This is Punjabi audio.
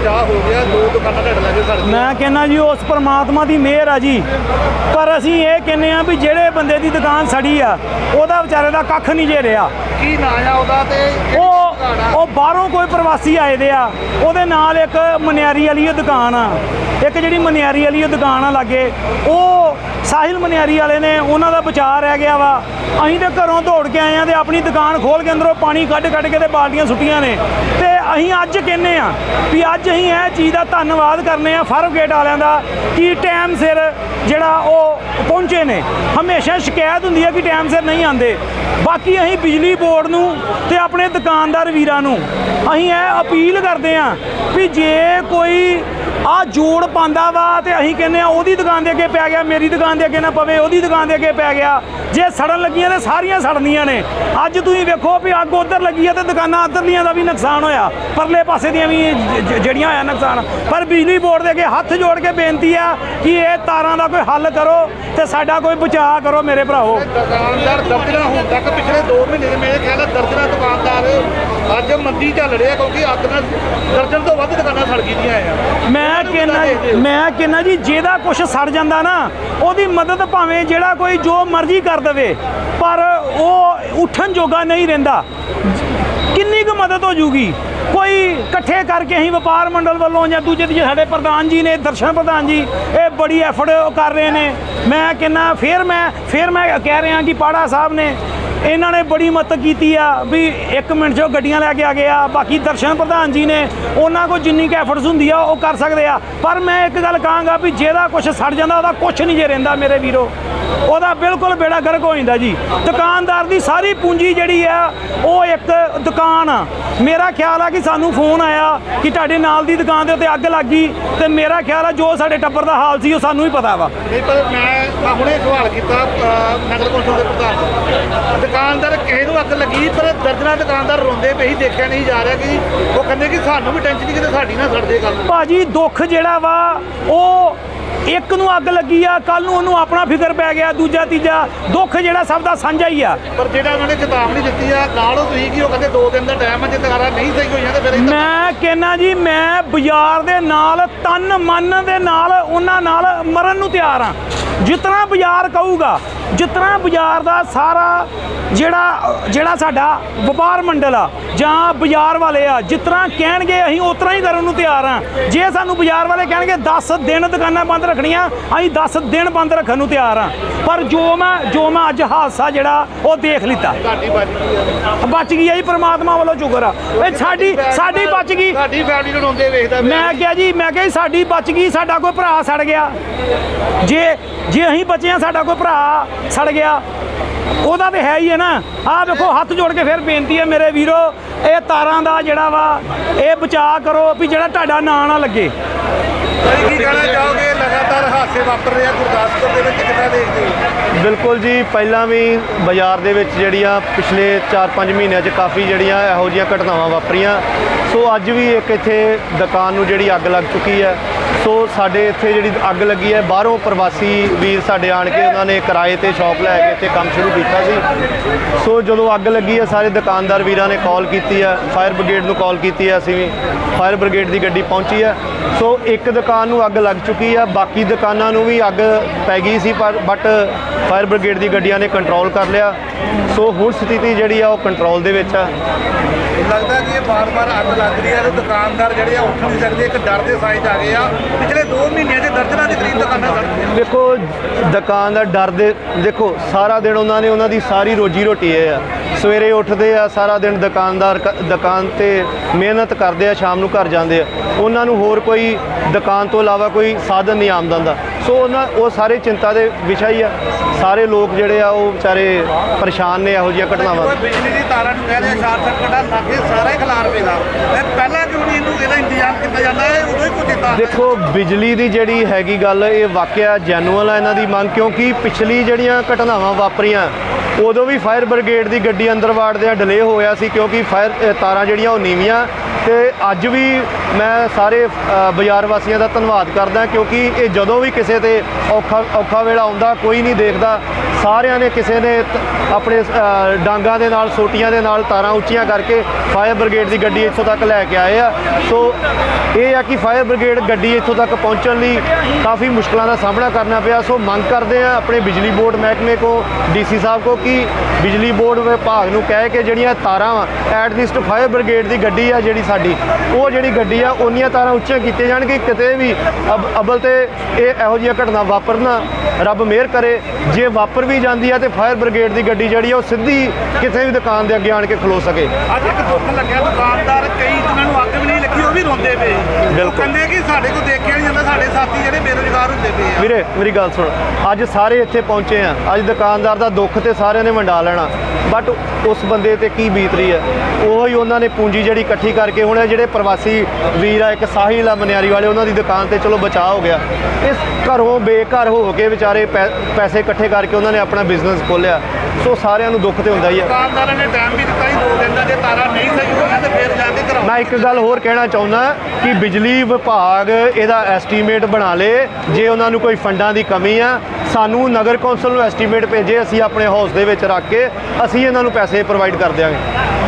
ਬਚਾਅ ਹੋ ਗਿਆ ਦੋ ਦੁਕਾਨਾਂ ਢੱਡ ਲੱਗੇ ਸੜ ਗਈਆਂ। ਮੈਂ ਕਹਿੰਦਾ ਜੀ ਉਸ ਪਰਮਾਤਮਾ ਦੀ ਮਿਹਰ ਆ ਜੀ। ਪਰ ਅਸੀਂ ਇਹ ਕਹਿੰਦੇ ਆ ਵੀ ਜਿਹੜੇ ਬੰਦੇ ਦੀ ਦੁਕਾਨ ਸੜੀ ਆ ਉਹਦਾ ਵਿਚਾਰੇ ਦਾ ਕੱਖ ਨਹੀਂ ਜੇ ਰਿਹਾ। ਕੀ ਨਾਂ ਆ ਉਹਦਾ ਤੇ ਉਹ? ਉਹ ਬਾਹਰੋਂ ਕੋਈ ਪ੍ਰਵਾਸੀ ਆਏ ਦੇ ਆ ਉਹਦੇ ਨਾਲ ਇੱਕ ਮਨਿਆਰੀ ਵਾਲੀ ਉਹ ਦੁਕਾਨ ਆ। ਇੱਕ ਜਿਹੜੀ ਮਨਿਆਰੀ ਵਾਲੀ ਉਹ ਦੁਕਾਨ ਆ ਲਾਗੇ ਉਹ ਸਾਹਿਲ ਮਨਿਆਰੀ ਵਾਲੇ ਨੇ ਉਹਨਾਂ ਦਾ ਵਿਚਾਰ ਰਹਿ ਗਿਆ ਵਾ। ਅਸੀਂ ਤੇ ਘਰੋਂ ਦੌੜ ਕੇ ਆਏ ਆ ਤੇ ਆਪਣੀ ਦੁਕਾਨ ਖੋਲ ਕੇ ਅੰਦਰੋਂ ਪਾਣੀ ਕੱਢ ਕੱਢ ਕੇ ਤੇ ਬਾਲਟੀਆਂ ਸੁੱਟੀਆਂ ਨੇ। ਤੇ ਅਸੀਂ ਅੱਜ ਕਹਿੰਨੇ ਆ ਵੀ ਅੱਜ ਅਸੀਂ ਇਹ ਚੀਜ਼ ਦਾ ਧੰਨਵਾਦ ਕਰਨੇ ਆ ਫਾਰਮ ਗੇਟ ਵਾਲਿਆਂ ਦਾ ਕਿ ਟਾਈਮ ਸਿਰ ਜਿਹੜਾ ਉਹ ਪਹੁੰਚੇ ਨੇ। ਹਮੇਸ਼ਾ ਸ਼ਿਕਾਇਤ ਹੁੰਦੀ ਹੈ ਕਿ ਟਾਈਮ ਸਿਰ ਨਹੀਂ ਆਉਂਦੇ। ਬਾਕੀ ਅਸੀਂ ਬਿਜਲੀ ਬੋਰਡ ਨੂੰ ਤੇ ਆਪਣੇ ਦੁਕਾਨਦਾਰ ਵੀਰਾਂ ਨੂੰ ਅਸੀਂ ਇਹ ਅਪੀਲ ਕਰਦੇ ਹਾਂ ਵੀ ਜੇ ਕੋਈ ਆ ਜੋੜ ਪਾਉਂਦਾ ਵਾ ਤੇ ਅਸੀਂ ਕਹਿੰਦੇ ਆ ਉਹਦੀ ਦੁਕਾਨ ਦੇ ਅੱਗੇ ਪੈ ਗਿਆ, ਮੇਰੀ ਦੁਕਾਨ ਦੇ ਅੱਗੇ ਨਾ ਪਵੇ, ਉਹਦੀ ਦੁਕਾਨ ਦੇ ਅੱਗੇ ਪੈ ਗਿਆ। ਜੇ ਸੜਨ ਲੱਗੀਆਂ ਤੇ ਸਾਰੀਆਂ ਸੜਨੀਆਂ ਨੇ। ਅੱਜ ਤੁਸੀਂ ਵੇਖੋ ਵੀ ਅੱਗ ਉਧਰ ਲੱਗੀ ਆ ਤੇ ਦੁਕਾਨਾਂ ਅੱਧਰਲੀਆਂ ਦਾ ਵੀ ਨੁਕਸਾਨ ਹੋਇਆ। ਪਰਲੇ ਪਾਸੇ ਦੀਆਂ ਵੀ ਜਿਹੜੀਆਂ ਹੋਇਆ ਨੁਕਸਾਨ। ਪਰ ਬਿਜਲੀ ਬੋਰਡ ਦੇ ਅੱਗੇ ਹੱਥ ਜੋੜ ਕੇ ਬੇਨਤੀ ਆ ਕਿ ਇਹ ਤਾਰਾਂ ਦਾ ਕੋਈ ਹੱਲ ਕਰੋ ਤੇ ਸਾਡਾ ਕੋਈ ਬਚਾਅ ਕਰੋ ਮੇਰੇ ਭਰਾਓ ਦੁਕਾਨਦਾਰ ਦਰਜਨਾ ਹੁਣ ਤੱਕ ਪਿਛਲੇ 2 ਮਹੀਨੇ ਦੇ ਮੇਰੇ ਖਿਆਲ ਦਰਜਨਾ ਦੁਕਾਨਦਾਰ ਅੱਜ ਮੰਦੀ ਚੱਲ ਰਿਹਾ ਕਿਉਂਕਿ ਅੱਗ ਨਾਲ ਦਰਜਨ ਤੋਂ ਵੱਧ ਦੁਕਾਨਾਂ ਸੜ ਗਈਆਂ ਆ। ਮੈਂ ਕਹਿੰਦਾ ਮੈਂ ਕਹਿੰਦਾ ਜੀ ਜਿਹਦਾ ਕੁਝ ਸੜ ਜਾਂਦਾ ਨਾ ਉਹਦੀ ਮਦਦ ਭਾਵੇਂ ਜਿਹੜਾ ਕੋਈ ਜੋ ਮਰਜ਼ੀ ਕਰ ਦੇਵੇ ਪਰ ਉਹ ਉੱਠਣ ਜੋਗਾ ਨਹੀਂ ਰਹਿੰਦਾ। ਕਿੰਨੀ ਕੁ ਮਦਦ ਹੋ ਜੂਗੀ? ਕੋਈ ਇਕੱਠੇ ਕਰਕੇ ਅਸੀਂ ਵਪਾਰ ਮੰਡਲ ਵੱਲੋਂ ਜਾਂ ਦੂਜੇ ਤੀਜੇ ਸਾਡੇ ਪ੍ਰਧਾਨ ਜੀ ਨੇ ਦਰਸ਼ਨ ਪ੍ਰਧਾਨ ਜੀ ਇਹ ਬੜੀ ਐਫਰਟ ਕਰ ਰਹੇ ਨੇ। ਮੈਂ ਕਹਿੰਦਾ ਫਿਰ ਮੈਂ ਫਿਰ ਮੈਂ ਕਹਿ ਰਿਹਾ ਕਿ ਪਾੜਾ ਸਾਹਿਬ ਨੇ ਇਹਨਾਂ ਨੇ ਬੜੀ ਮਦਦ ਕੀਤੀ ਆ ਵੀ 1 ਮਿੰਟ 'ਚ ਉਹ ਗੱਡੀਆਂ ਲੈ ਕੇ ਆ ਗਏ ਆ, ਬਾਕੀ ਦਰਸ਼ਨ ਪ੍ਰਧਾਨ ਜੀ ਨੇ, ਉਹਨਾਂ ਕੋਲ ਜਿੰਨੀ ਕੁ ਐਫਰਟਸ ਹੁੰਦੀ ਆ, ਉਹ ਕਰ ਸਕਦੇ ਆ। ਪਰ ਮੈਂ ਇੱਕ ਗੱਲ ਕਹਾਂਗਾ ਵੀ ਜਿਹਦਾ ਕੁਝ ਸੜ ਜਾਂਦਾ, ਉਹਦਾ ਕੁਝ ਨਹੀਂ ਜੇ ਰਹਿੰਦਾ ਮੇਰੇ ਵੀਰੋ। ਉਹਦਾ ਬਿਲਕੁਲ ਬੇੜਾ ਗਰਕ ਹੋ ਜਾਂਦਾ ਜੀ। ਦੁਕਾਨਦਾਰ ਦੀ ਸਾਰੀ ਪੂੰਜੀ ਜਿਹੜੀ ਆ, ਉਹ ਇੱਕ ਦੁਕਾਨ ਆ। ਮੇਰਾ ਖਿਆਲ ਆ ਕਿ ਸਾਨੂੰ ਫੋਨ ਆਇਆ ਕਿ ਤੁਹਾਡੇ ਨਾਲ ਦੀ ਦੁਕਾਨ ਦੇ ਉੱਤੇ ਅੱਗ ਲੱਗ ਗਈ, ਤੇ ਮੇਰਾ ਖਿਆਲ ਆ ਜੋ ਸਾਡੇ ਟੱਬਰ ਦਾ ਹਾਲ ਸੀ, ਉਹ ਸਾਨੂੰ ਹੀ ਪਤਾ ਵਾ। ਨਹੀਂ, ਪਰ ਮੈਂ ਮੈਂ ਹੁਣੇ ਸਵਾਲ ਕੀਤਾ ਨਗਰ ਕੌਂਸਲ ਦੇ ਪ੍ਰਧਾਨ। ਦੁਕਾਨਦਾਰ ਕਿਸੇ ਨੂੰ ਅੱਗ ਲੱਗੀ ਪਰ ਦਰਜਨਾ ਦੁਕਾਨਦਾਰ ਰੋਂਦੇ ਪਏ ਹੀ ਦੇਖਿਆ ਨਹੀਂ ਜਾ ਰਿਹਾ ਕਿ ਉਹ ਕਹਿੰਦੇ ਕਿ ਸਾਨੂੰ ਵੀ ਟੈਨਸ਼ਨ ਨਹੀਂ ਕਿਤੇ ਸਾਡੀ ਨਾ ਸੜ ਜੇ ਗੱਲ। ਭਾਜੀ ਦੁੱਖ ਜਿਹੜਾ ਵਾ ਉਹ ਇੱਕ ਨੂੰ ਅੱਗ ਲੱਗੀ ਆ ਕੱਲ ਨੂੰ ਉਹਨੂੰ ਆਪਣਾ ਫਿਕਰ ਪੈ ਗਿਆ ਦੂਜਾ ਤੀਜਾ ਦੁੱਖ ਜਿਹੜਾ ਸਭ ਦਾ ਸਾਂਝਾ ਹੀ ਆ। ਪਰ ਜਿਹੜਾ ਉਹਨਾਂ ਨੇ ਚੇਤਾਵਨੀ ਦਿੱਤੀ ਆ ਨਾਲੋਂ ਤੁਸੀਂ ਕਿ ਉਹ ਕਹਿੰਦੇ 2 ਦਿਨ ਦਾ ਟਾਈਮ ਹੈ ਜੇ ਦੁਕਾਨਾਂ ਨਹੀਂ ਸਹੀ ਹੋਈਆਂ ਤੇ ਫਿਰ ਮੈਂ ਕਹਿੰਨਾ ਜੀ ਮੈਂ ਬਾਜ਼ਾਰ ਦੇ ਨਾਲ ਤਨ ਮਨ ਦੇ ਨਾਲ ਉਹਨਾਂ ਨਾਲ ਮਰਨ ਨੂੰ ਤਿਆਰ ਆ। ਜਿਤਨਾ ਬਾਜ਼ਾਰ ਕਹੂਗਾ ਜਿਤਨਾ ਬਾਜ਼ਾਰ ਦਾ ਸਾਰਾ ਜਿਹੜਾ ਜਿਹੜਾ ਸਾਡਾ ਵਪਾਰ ਮੰਡਲ ਆ ਜਾਂ ਬਾਜ਼ਾਰ ਵਾਲੇ ਆ ਜਿਤਨਾ ਕਹਿਣਗੇ ਅਸੀਂ ਉਤਨਾ ਹੀ ਕਰਨ ਨੂੰ ਤਿਆਰ ਆ। ਜੇ ਸਾਨੂੰ ਬਾਜ਼ਾਰ ਵਾਲੇ ਕਹਿਣਗੇ 10 ਦਿਨ ਦੁਕਾਨਾਂ ਬੰਦ ਰੱਖਣੀਆਂ ਅਸੀਂ 10 ਦਿਨ ਬੰਦ ਰੱਖਣ ਨੂੰ ਤਿਆਰ ਆ। ਪਰ ਜੋ ਮੈਂ ਜੋ ਮੈਂ ਅੱਜ ਹਾਦਸਾ ਜਿਹੜਾ ਉਹ ਦੇਖ ਲਿੱਤਾ। ਬਚ ਗਈ ਆ ਜੀ ਪ੍ਰਮਾਤਮਾ ਵੱਲੋਂ ਸ਼ੁਕਰ ਆ। ਇਹ ਸਾਡੀ ਸਾਡੀ ਬਚ ਗਈ। ਸਾਡੀ ਫੈਮਿਲੀ ਨੂੰ ਰੋਂਦੇ ਵੇਖਦਾ। ਮੈਂ ਕਿਹਾ ਜੀ ਮੈਂ ਕਿਹਾ ਸਾਡੀ ਬਚ ਗਈ ਸਾਡਾ ਕੋਈ ਭਰਾ ਸੜ ਗਿਆ। ਜੇ ਜੇ ਅਸੀਂ ਬਚੇ ਆ ਸਾਡਾ ਕੋਈ ਭਰਾ ਸੜ ਗਿਆ। ਉਹਦਾ ਤੇ ਹੈ ਹੀ ਹੈ ਨਾ। ਆਹ ਵੇਖੋ ਹੱਥ ਜੋੜ ਕੇ ਫਿਰ ਬੇਨਤੀ ਹੈ ਮੇਰੇ ਵੀਰੋ ਇਹ ਤਾਰਾਂ ਦਾ ਜਿਹੜਾ ਵਾ ਇਹ ਬਚਾਅ ਕਰੋ ਵੀ ਜਿਹੜਾ ਤੁਹਾਡਾ ਨਾਂ ਨਾ ਲੱਗੇ। ਕੀ ਕਹਿਣਾ ਚਾਹੋਗੇ? ਲਗਾਤਾਰ ਹਾਦਸੇ ਵਾਪਰ ਰਹੇ ਆ ਗੁਰਦਾਸਪੁਰ ਦੇ ਵਿੱਚ ਕਿੱਦਾਂ ਦੇਖਦੇ ਹੋ? ਬਿਲਕੁਲ ਜੀ ਪਹਿਲਾਂ ਵੀ ਬਾਜ਼ਾਰ ਦੇ ਵਿੱਚ ਜਿਹੜੀਆਂ ਪਿਛਲੇ 4-5 ਮਹੀਨਿਆਂ 'ਚ ਕਾਫੀ ਜਿਹੜੀਆਂ ਇਹੋ ਜਿਹੀਆਂ ਘਟਨਾਵਾਂ ਵਾਪਰੀਆਂ। ਸੋ ਅੱਜ ਵੀ ਇੱਕ ਇੱਥੇ ਦੁਕਾਨ ਨੂੰ ਜਿਹੜੀ ਅੱਗ ਲੱਗ ਚੁੱਕੀ ਹੈ। ਸੋ ਸਾਡੇ ਇੱਥੇ ਜਿਹੜੀ ਅੱਗ ਲੱਗੀ ਹੈ, ਬਾਹਰੋਂ ਪ੍ਰਵਾਸੀ ਵੀਰ ਸਾਡੇ ਆਣ ਕੇ ਉਹਨਾਂ ਨੇ ਕਿਰਾਏ ਤੇ ਸ਼ਾਪ ਲੈ ਕੇ ਇੱਥੇ ਕੰਮ ਸ਼ੁਰੂ ਕੀਤਾ ਸੀ। ਸੋ ਜਦੋਂ ਅੱਗ ਲੱਗੀ ਹੈ, ਸਾਰੇ ਦੁਕਾਨਦਾਰ ਵੀਰਾਂ ਨੇ ਕਾਲ ਕੀਤੀ ਹੈ ਫਾਇਰ ਬ੍ਰਿਗੇਡ ਨੂੰ ਕਾਲ ਕੀਤੀ ਹੈ, ਅਸੀਂ ਵੀ ਫਾਇਰ ਬ੍ਰਿਗੇਡ ਦੀ ਗੱਡੀ ਪਹੁੰਚੀ ਹੈ। ਸੋ ਇੱਕ ਦੁਕਾਨ ਨੂੰ ਅੱਗ ਲੱਗ ਚੁੱਕੀ ਹੈ, ਬਾਕੀ ਦੁਕਾਨਾਂ ਨੂੰ ਵੀ ਅੱਗ ਪੈ ਗਈ ਸੀ, ਪਰ ਬਟ ਫਾਇਰ ਬ੍ਰਿਗੇਡ ਦੀ ਗੱਡੀਆਂ ਨੇ ਕੰਟਰੋਲ ਕਰ ਲਿਆ। ਸੋ ਹੁਣ ਸਥਿਤੀ ਜਿਹੜੀ ਆ, ਉਹ ਕੰਟਰੋਲ ਦੇ ਵਿੱਚ ਆ। ਲੱਗਦਾ ਕਿ ਇਹ ਬਾਰ-ਬਾਰ ਅੱਗ ਲੱਗ ਰਹੀ ਹੈ ਤੇ ਦੁਕਾਨਦਾਰ ਜਿਹੜੇ ਆ ਉੱਠ ਨਹੀਂ ਸਕਦੇ, ਇੱਕ ਡਰ ਦੇ ਸਾਈਜ਼ ਆ ਗਏ ਆ। ਪਿਛਲੇ 2 ਮਹੀਨਿਆਂ 'ਚ ਦਰਜਨਾਂ ਦੇ ਕਰੀਬ ਦੁਕਾਨਾਂ ਸੜ ਗਈਆਂ। ਦੇਖੋ, ਦੁਕਾਨ ਦਾ ਡਰ ਦੇ ਦੇਖੋ, ਸਾਰਾ ਦਿਨ ਉਹਨਾਂ ਨੇ ਉਹਨਾਂ ਦੀ ਸਾਰੀ ਰੋਜੀ ਰੋਟੀ ਇਹ ਆ। ਸਵੇਰੇ ਉੱਠਦੇ ਆ, ਸਾਰਾ ਦਿਨ ਦੁਕਾਨਦਾਰ ਕ- ਦੁਕਾਨ ਤੇ ਮਿਹਨਤ ਕਰਦੇ ਆ, ਸ਼ਾਮ ਨੂੰ ਘਰ ਜਾਂਦੇ ਆ। ਉਹਨਾਂ ਨੂੰ ਹੋਰ ਕੋਈ ਦੁਕਾਨ ਤੋਂ ਇਲਾਵਾ ਕੋਈ ਸਾਧਨ ਨਹੀਂ ਆਮਦਨ ਦਾ। ਸੋ ਉਹਨਾਂ ਉਹ ਸਾਰੇ ਚਿੰਤਾ ਦੇ ਵਿਸ਼ਾ ਹੀ ਆ। ਸਾਰੇ ਲੋਕ ਜਿਹੜੇ ਆ ਉਹ ਵਿਚਾਰੇ ਪਰੇਸ਼ਾਨ ਨੇ ਇਹੋ ਜਿਹੀਆਂ ਘਟਨਾਵਾਂ ਕੋਈ ਬਿਜਲੀ ਦੀ ਤਾਰਾਂ ਨੂੰ ਕਹਿੰਦੇ ਸ਼ਾਰਟ ਸਰਕਟ ਆ ਲੱਗੇ ਸਾਰਾ ਖਲਾਰ ਪਏਗਾ ਤੇ ਪਹਿਲਾਂ ਕਿਉਂ ਨਹੀਂ ਇਹਨੂੰ ਇਹਦਾ ਇੰਤਜ਼ਾਮ ਕੀਤਾ ਜਾਂਦਾ? ਹੈ ਉਦੋਂ ਹੀ ਕੁਝ ਦਿੱਤਾ ਦੇਖੋ ਬਿਜਲੀ ਦੀ ਜਿਹੜੀ ਹੈਗੀ ਗੱਲ ਇਹ ਵਾਕਿਆ ਜੈਨੂਅਲ ਆ ਇਹਨਾਂ ਦੀ ਮੰਗ ਕਿਉਂਕਿ ਪਿਛਲੀ ਜਿਹੜੀਆਂ ਘਟਨਾਵਾਂ ਵਾਪਰੀਆਂ ਉਦੋਂ ਵੀ ਫਾਇਰ ਬ੍ਰਿਗੇਡ ਦੀ ਗੱਡੀ ਅੰਦਰ ਵਾੜਦਿਆਂ ਡਿਲੇ ਹੋਇਆ ਸੀ ਕਿਉਂਕਿ ਫਾਇਰ ਤਾਰਾਂ ਜਿਹੜੀਆਂ ਉਹ ਨੀਵੀਆਂ ਤੇ ਅੱਜ ਵੀ ਮੈਂ ਸਾਰੇ ਬਾਜ਼ਾਰ ਵਾਸੀਆਂ ਦਾ ਧੰਨਵਾਦ ਕਰਦਾ ਕਿਉਂਕਿ ਇਹ ਜਦੋਂ ਵੀ ਕਿਸੇ ਤੇ ਔਖਾ ਔਖਾ ਵੇਲਾ ਆਉਂਦਾ ਕੋਈ ਨਹੀਂ ਦੇਖਦਾ। ਸਾਰਿਆਂ ਨੇ ਕਿਸੇ ਨੇ ਆਪਣੇ ਅ, ਡਾਂਗਾਂ ਦੇ ਨਾਲ ਸੋਟੀਆਂ ਦੇ ਨਾਲ ਤਾਰਾਂ ਉੱਚੀਆਂ ਕਰਕੇ ਫਾਇਰ ਬ੍ਰਿਗੇਡ ਦੀ ਗੱਡੀ ਇੱਥੋਂ ਤੱਕ ਲੈ ਕੇ ਆਏ ਆ। ਸੋ ਇਹ ਆ ਕਿ ਫਾਇਰ ਬ੍ਰਿਗੇਡ ਗੱਡੀ ਇੱਥੋਂ ਤੱਕ ਪਹੁੰਚਣ ਲਈ ਕਾਫੀ ਮੁਸ਼ਕਲਾਂ ਦਾ ਸਾਹਮਣਾ ਕਰਨਾ ਪਿਆ। ਸੋ ਮੰਗ ਕਰਦੇ ਆ ਆਪਣੇ ਬਿਜਲੀ ਬੋਰਡ ਮਹਿਕਮੇ ਕੋ ਡੀਸੀ ਸਾਹਿਬ ਕੋ ਕਿ ਬਿਜਲੀ ਬੋਰਡ ਵਿਭਾਗ ਨੂੰ ਕਹਿ ਕੇ ਜਿਹੜੀਆਂ ਤਾਰਾਂ ਵਾ ਐਟ ਲੀਸਟ ਫਾਇਰ ਬ੍ਰਿਗੇਡ ਦੀ ਗੱਡੀ ਆ ਜਿਹੜੀ ਸਾਡੀ। ਉਹ ਜਿਹੜੀ ਗੱਡੀ ਆ ਉਹਨੀਆਂ ਤਾਰਾਂ ਉੱਚੀਆਂ ਕੀਤੀਆਂ ਜਾਣਗੇ ਕਿਤੇ ਵੀ ਅਬ, ਅਬਲ ਤੇ ਇਹ ਇਹੋ ਜਿਹੀਆਂ ਘਟਨਾ ਵਾਪਰਨਾ ਰੱਬ ਮਿਹਰ ਕਰੇ। ਜੇ ਵਾਪਰ ਵੀ ਜਾਂਦੀ ਆ ਤੇ ਫਾਇਰ ਬ੍ਰਿਗੇਡ ਦੀ ਗੱਡੀ ਜਿਹੜੀ ਆ, ਉਹ ਸਿੱਧੀ ਕਿਸੇ ਵੀ ਦੁਕਾਨ ਦੇ ਅੱਗੇ ਆਣ ਕੇ ਖਲੋ ਸਕੇ। ਅੱਜ ਇੱਕ ਦੁੱਖ ਲੱਗਿਆ, ਦੁਕਾਨਦਾਰ ਕਈ ਜਿਨ੍ਹਾਂ ਨੂੰ ਅੱਗ ਵੀ ਨਹੀਂ ਲੱਗੀ ਵੀ ਰੋਂਦੇ ਪਏ। ਬਿਲਕੁਲ। ਕਹਿੰਦੇ ਕਿ ਸਾਡੇ ਕੋਲ ਦੇਖਿਆ ਨਹੀਂ ਜਾਂਦਾ ਸਾਡੇ ਸਾਥੀ ਜਿਹੜੇ ਬੇਰੁਜ਼ਗਾਰ ਹੁੰਦੇ ਪਏ ਆ। ਵੀਰੇ ਮੇਰੀ ਗੱਲ ਸੁਣ। ਅੱਜ ਸਾਰੇ ਇੱਥੇ ਪਹੁੰਚੇ ਆ। ਅੱਜ ਦੁਕਾਨਦਾਰ ਦਾ ਦੁੱਖ ਤੇ ਸਾਰਿਆਂ ਨੇ ਵੰਡਾ ਲੈਣਾ। ਬਟ ਉਸ ਬੰਦੇ ਤੇ ਕੀ ਬੀਤ ਰਹੀ ਹੈ? ਉਹ ਹੀ ਉਹਨਾਂ ਨੇ ਪੂੰਜੀ ਜਿਹੜੀ ਇਕੱਠੀ ਕਰਕੇ ਹੁਣ ਜਿਹੜੇ ਪ੍ਰਵਾਸੀ ਵੀਰ ਆ ਇੱਕ ਸਾਹਿਲ ਆ ਮਨਿਆਰੀ ਵਾਲੇ ਉਹਨਾਂ ਦੀ ਦੁਕਾਨ ਤੇ ਚਲੋ ਬਚਾਅ ਹੋ ਗਿਆ। ਇਸ ਘਰੋਂ ਬੇਘਰ ਹੋ ਕੇ ਵਿਚਾਰੇ ਪੈਸੇ ਇਕੱਠੇ ਕਰਕੇ ਉਹਨਾਂ ਨੇ ਆਪਣਾ ਬਿਜ਼ਨਸ ਖੋਲਿਆ ਸੋ ਸਾਰਿਆਂ ਨੂੰ ਦੁੱਖ ਤੇ ਹੁੰਦਾ ਹੀ ਹੈ ਦੁਕਾਨਦਾਰਾਂ ਨੇ ਟਾਈਮ ਵੀ ਦਿੱਤਾ ਸੀ ਦੋ ਦਿਨ ਦਾ। ਜੇ ਤਾਰਾਂ ਨਹੀਂ ਸਹੀ ਹੋਈਆਂ ਤੇ ਫਿਰ ਜਾ ਕੇ ਮੈਂ ਇੱਕ ਗੱਲ ਹੋਰ ਕਹਿਣਾ ਚਾਹੁੰਦਾ ਕਿ ਬਿਜਲੀ ਵਿਭਾਗ ਇਹਦਾ ਐਸਟੀਮੇਟ ਬਣਾ ਲੇ। ਜੇ ਉਹਨਾਂ ਨੂੰ ਕੋਈ ਫੰਡਾਂ ਦੀ ਕਮੀ ਆ, ਸਾਨੂੰ ਨਗਰ ਕੌਂਸਲ ਨੂੰ ਐਸਟੀਮੇਟ ਭੇਜੇ, ਅਸੀਂ ਆਪਣੇ ਹਾਊਸ ਦੇ ਵਿੱਚ ਰੱਖ ਕੇ ਅਸੀਂ ਇਹਨਾਂ ਨੂੰ ਪੈਸੇ ਪ੍ਰੋਵਾਈਡ ਕਰ ਦਿਆਂਗੇ।